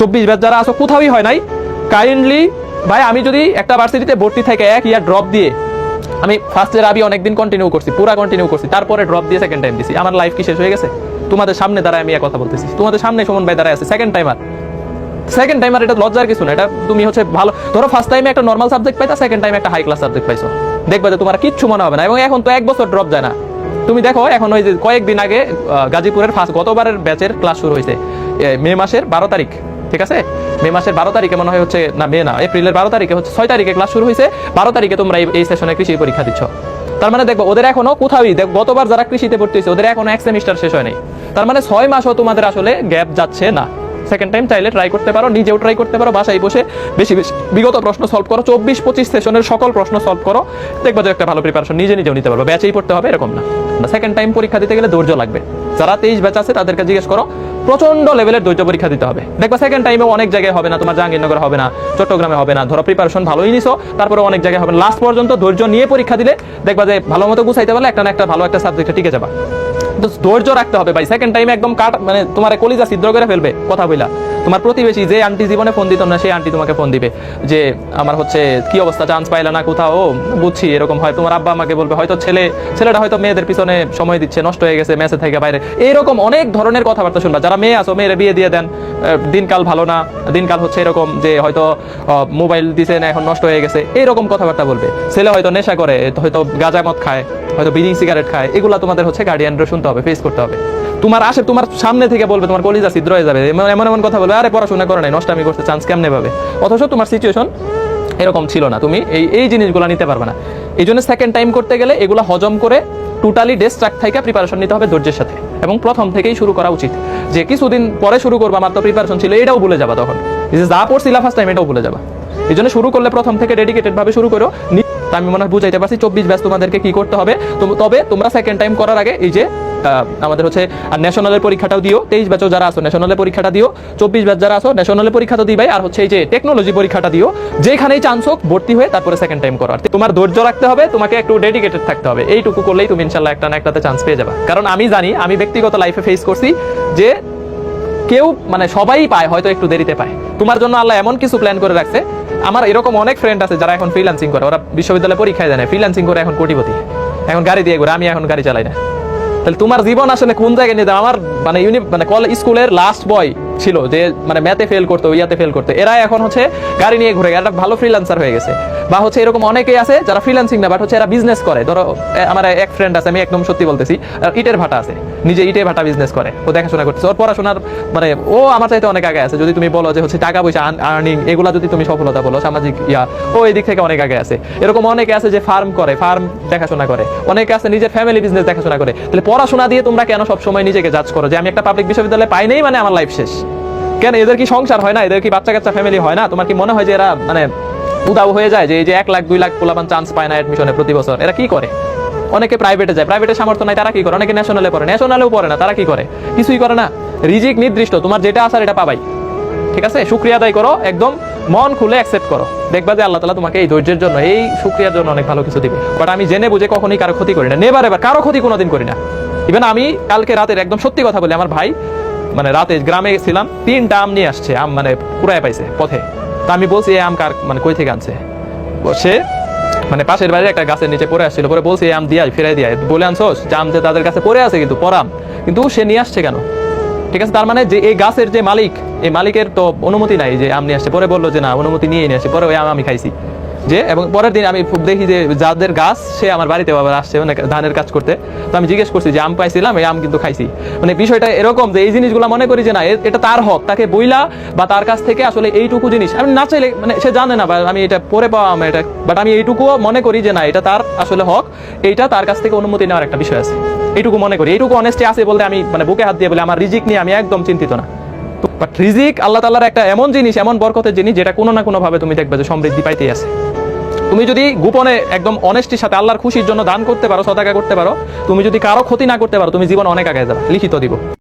চব্বিশ ব্যাচ যারা আছো, কোথাওই হয় নাই। কাইন্ডলি ভাই, আমি যদি একটা ভার্সিটিতে ভর্তি থেকে এক ইয়ার ড্রপ দিয়ে, আমি ফার্স্ট ইয়ার আমি অনেকদিন কন্টিনিউ করছি, পুরা কন্টিনিউ করছি, তারপরে ড্রপ দিয়ে সেকেন্ড টাইম দিছি। আমার লাইফ কি শেষ হয়ে গেছে? তোমাদের সামনে দাঁড়ায় আমি কথা বলতেছি। তোমাদের সামনে সুমন ভাই দাঁড়ায় আছে সেকেন্ড টাইমার সেকেন্ড টাইমার এটা লজ্জার কিছু না, এটা তুমি হচ্ছে ভালো ধরো ফার্স্ট টাইমে একটা নর্মাল সাবজেক্ট পাইতা সেকেন্ড টাইমে একটা হাই ক্লাস সাবজেক্ট পাইছো। দেখবে যে তোমার কিচ্ছু মনে হবে না, এবং এখন তো এক বছর ড্রপ যায় না। তুমি দেখো, এখন ওই যে কয়েকদিন আগে গাজীপুরের ফার্স্ট গতবারের ব্যাচের ক্লাস শুরু হয়েছে মে মাসের বারো তারিখ। ঠিক আছে? মে মাসের বারো তারিখে মনে হয় হচ্ছে, না, মে না, এপ্রিলের বারো তারিখে হচ্ছে ছয় তারিখে ক্লাস শুরু হয়েছে। বারো তারিখে তোমরা এই- সেশনে কৃষি পরীক্ষা দিচ্ছ। তার মানে দেখব, ওদের এখনও কোথাওই, দেখ, গতবার যারা কৃষিতে ভর্তি হয়েছে, ওদের এখনও এক সেমিস্টার শেষ হয়নি তার মানে ছয় মাসও তোমাদের আসলে গ্যাপ যাচ্ছে না। সেকেন্ড টাইম চাইলে ট্রাই করতে পারো, নিজেও ট্রাই করতে পারো, বাসায় বসে বেশি বেশি, বিগত প্রশ্ন সলভ করো, চব্বিশ পঁচিশ সেশনের সকল প্রশ্ন সলভ করো, দেখবা যে একটা ভালো প্রিপারেশন নিজে নিজেও নিতে পারবে ব্যাচেই পড়তে হবে, এরকম না। সেকেন্ড টাইম পরীক্ষা দিতে গেলে ধৈর্য লাগবে। যারা তেইশ ব্যাচ আছে, তাদেরকে জিজ্ঞেস করো প্রচণ্ড লেভেলের দ্বৈত পরীক্ষা দিতে হবে। দেখবা সেকেন্ড টাইমে অনেক জায়গায় হবে না, তোমার জাহাঙ্গীরনগর হবে না, চট্টগ্রামে হবে না, ধরো প্রিপারেশন ভালোই নিছো তারপরে অনেক জায়গায় হবে লাস্ট পর্যন্ত ধৈর্য নিয়ে পরীক্ষা দিলে দেখবা যে ভালো মতো গুছাইতে পারলে একটা না একটা ভালো একটা সাবজেক্টে টিকে যাবা। ধৈর্য রাখতে হবে ভাই সেকেন্ড টাইমে একদম কাট মানে তোমার কলিজা ছিদ্র করে ফেলবে, কথা বইলা। তোমার প্রতিবেশী যে আন্টি জীবনে ফোন দিত না, সেই আন্টি তোমাকে ফোন দিবে যে, আমার হচ্ছে কি অবস্থা? চান্স পাইলা না, কোথাও? বুঝছি, এরকম হয়। তোমার আব্বা আমাকে বলবে, হয়তো ছেলে, ছেলেটা হয়তো মেয়েদের পিছনে সময় দিচ্ছে, নষ্ট হয়ে গেছে মেসে থেকে বাইরে। এইরকম অনেক ধরনের কথাবার্তা শুনবা। যারা মেয়ে আছো, মেয়ের বিয়ে দিয়ে দেন। দিনকাল ভালো না, দিনকাল হচ্ছে এরকম যে হয়তো মোবাইল দিছে না, এখন নষ্ট হয়ে গেছে। এইরকম কথাবার্তা বলবে। ছেলে হয়তো নেশা করে, হয়তো গাঁজা মদ খায়, হয়তো বিড়ি সিগারেট খায়। এগুলা তোমাদের হচ্ছে গার্ডিয়ানরা শুনতে হবে ফেস করতে হবে। তোমার আসে, তোমার সামনে থেকে বলবে, তোমার কলিজা ছিদ্র হয়ে যাবে। এমন এমন কথা বলবে, আরে, পড়াশোনা করে নাই, নষ্টামি করতে চান্স কেমনে পাবে? অথচ তোমার সিচুয়েশন এরকম ছিল না। তুমি এই এই জিনিসগুলো নিতে পারবে না। এই জন্য সেকেন্ড টাইম করতে গেলে এগুলো হজম করে টোটালি ডেস্ক ট্রাক থেকে প্রিপারেশন নিতে হবে ধৈর্যের সাথে। এবং প্রথম থেকেই শুরু করা উচিত যে কিছুদিন পরে শুরু করব, আমার তো প্রিপারেশন ছিল, এটাও ভুলে যাবা তখন। যে পড়ছিলা ফার্স্ট টাইম এটাও ভুলে যাবা। এই জন্য শুরু করলে প্রথম থেকে ডেডিকেটেড ভাবে শুরু করো। তা আমি মনে হয় বুঝাইতে পারছি। চব্বিশ ব্যাচ তোমাদেরকে কি করতে হবে? তবে তোমরা সেকেন্ড টাইম করার আগে এই যে আমাদের হচ্ছে, আর ন্যাশনালের পরীক্ষাটাও দিও। তেইশ ব্যাচও যারা আসো ন্যাশনালের পরীক্ষাটা দিও। চব্বিশ ব্যাচ যারা আসো ন্যাশনালের পরীক্ষা তো দিবাই। আর হচ্ছে এই যে টেকনোলজি পরীক্ষাটা দিও। যেখানেই চান্স হোক, ভর্তি হয়ে তারপরে সেকেন্ড টাইম করো। আর তোমার ধৈর্য রাখতে হবে, তোমাকে একটু ডেডিকেটেড থাকতে হবে। এইটুকু করলেই তুমি ইনশাল্লাহ একটা না একটাতে চান্স পেয়ে যাবে। কারণ আমি জানি, আমি ব্যক্তিগত লাইফে ফেস করছি যে কেউ মানে সবাই পায়, হয়তো একটু দেরিতে পায়। তোমার জন্য আল্লাহ এমন কিছু প্ল্যান করে রাখছে। আমার এরকম অনেক ফ্রেন্ড আছে যারা এখন ফ্রিল্যান্সিং করে। ওরা বিশ্ববিদ্যালয়ে পরীক্ষায় দেয় না ফ্রিল্যান্সিং করে এখন কোটিপতি। এখন গাড়ি দিয়ে ঘুরে, আমি এখন গাড়ি চালাই না। তাহলে তোমার জীবন আসলে কোন জায়গায় নিয়ে আমার মানে ইউনি মানে কল স্কুলের লাস্ট বয় ছিল, যে মানে ম্যাথে ফেল করতো, ইয়াতে ফেল করতো। এরা এখন হচ্ছে গাড়ি নিয়ে ঘুরে একটা ভালো ফ্রিল্যান্সার হয়ে গেছে। বা হচ্ছে এরকম অনেকেই আছে যারা ফ্রিল্যান্সিং না বাট হচ্ছে এরা বিজনেস করে। ধরো আমার এক ফ্রেন্ড আছে, আমি একদম সত্যি বলতেছি ইটের ভাটা আছে, নিজে ইটের ভাটা বিজনেস করে, ও দেখাশোনা করতেছে। ওর পড়াশোনার মানে ও আমার চাইতে অনেক আগে আছে। যদি তুমি বলো যে হচ্ছে টাকা পয়সা আর্নিং এগুলা যদি তুমি সফলতা বলো, সামাজিক ইয়া, ও এই দিক থেকে অনেক আগে আছে। এরকম অনেকে আছে যে ফার্ম করে ফার্ম দেখাশোনা করে। অনেকে আছে নিজের ফ্যামিলি বিজনেস দেখাশোনা করে। তাহলে পড়াশোনা দিয়ে তোমরা কেন সবসময় নিজেকে জাজ করো? যে আমি একটা পাবলিক বিশ্ববিদ্যালয়ে পাই নাই মানে আমার লাইফ শেষ। কেন? এদের কি সংসার হয় না? এদের কি বাচ্চা কাচ্চা ফ্যামিলি হয় না? তোমার কি মনে হয় যে এরা মানে উদাও হয়ে যায় যে এই যে এক লাখ, দুই লাখ পোলাপান চান্স পায় না অ্যাডমিশনে প্রতি বছর। এরা কি করে? অনেকে প্রাইভেটে যায়। প্রাইভেটের সামর্থ্য নাই, তারা কি করে? অনেকে ন্যাশনালে পড়ে। ন্যাশনালেও পড়ে না, তারা কি করে? কিছুই করে না। রিজিক নির্দিষ্ট, তোমার যেটা আসার এটা পাবাই। ঠিক আছে? শুক্রিয়া আদায় করো, একদম মন খুলে অ্যাকসেপ্ট করো। দেখবা যে আল্লাহ তালা তোমাকে এই ধৈর্যের জন্য, এই শুক্রিয়ার জন্য অনেক ভালো কিছু দিবে। বাট আমি জেনে বুঝে কখনোই কারও ক্ষতি করি না। নেবার এবার কারও ক্ষতি কোনোদিন করি না। ইভেন আমি কালকে রাতের একদম সত্যি কথা বলি, আমার ভাই মানে রাতে গ্রামে ছিলাম, তিনটা আম নিয়ে আসছে, আম মানে পুরাই পাইছে, পথে। আমি বলছি, এই আম কার মানে কই থেকে আনছে? সে মানে পাশের বাইরে একটা গাছের নিচে পড়ে আসছিল, পরে বলছি আম দিয়া ফেরাই দিয়া বলে, আনছোস, যে আম যে তাদের কাছে পড়ে আছে কিন্তু পরাম, কিন্তু সে নিয়ে আসছে কেন? ঠিক আছে, তার মানে যে এই গাছের যে মালিক, এই মালিকের তো অনুমতি নাই যে আম নিয়ে আসছে। পরে বলল যে, না, অনুমতি নিয়ে নিয়ে আসছে, পরে ওই আম আমি খাইছি। যে, এবং পরের দিন আমি দেখি যে যাদের গাছ সে আমার বাড়িতে আবার আসছে মানে ধানের কাজ করতে। তো আমি জিজ্ঞেস করছি যে, আম পাইছিলাম, এই আম কিন্তু খাইছি। মানে বিষয়টা এরকম যে, এই জিনিসগুলো মনে করি যে না এটা তার হক, তাকে বইলা বা তার কাছ থেকে আসলে এইটুকু জিনিস। আমি না চাইলে মানে সে জানে না, বা আমি এটা পরে পাওয়া আম, এটা বাট আমি এইটুকুও মনে করি যে না, এটা তার আসলে হক, এইটা তার কাছ থেকে অনুমতি নেওয়ার একটা বিষয় আছে। এইটুকু মনে করি। এইটুকু অনেস্টি আছে বলতে আমি মানে বুকে হাত দিয়ে বলে, আমার রিজিক নিয়ে আমি একদম চিন্তিত না। বাট রিজিক আল্লাহ তাল্লাহর একটা এমন জিনিস, এমন বরকতের জিনিস, যেটা কোনো না কোনো ভাবে তুমি দেখবে যে সমৃদ্ধি পাইতেই আছে। তুমি যদি গোপনে একদম অনেস্টির সাথে আল্লাহর খুশির জন্য দান করতে পারো সদাগা করতে পারো, তুমি যদি কারও ক্ষতি না করতে পারো, তুমি জীবন অনেক আগে যাবে, লিখিত দিব।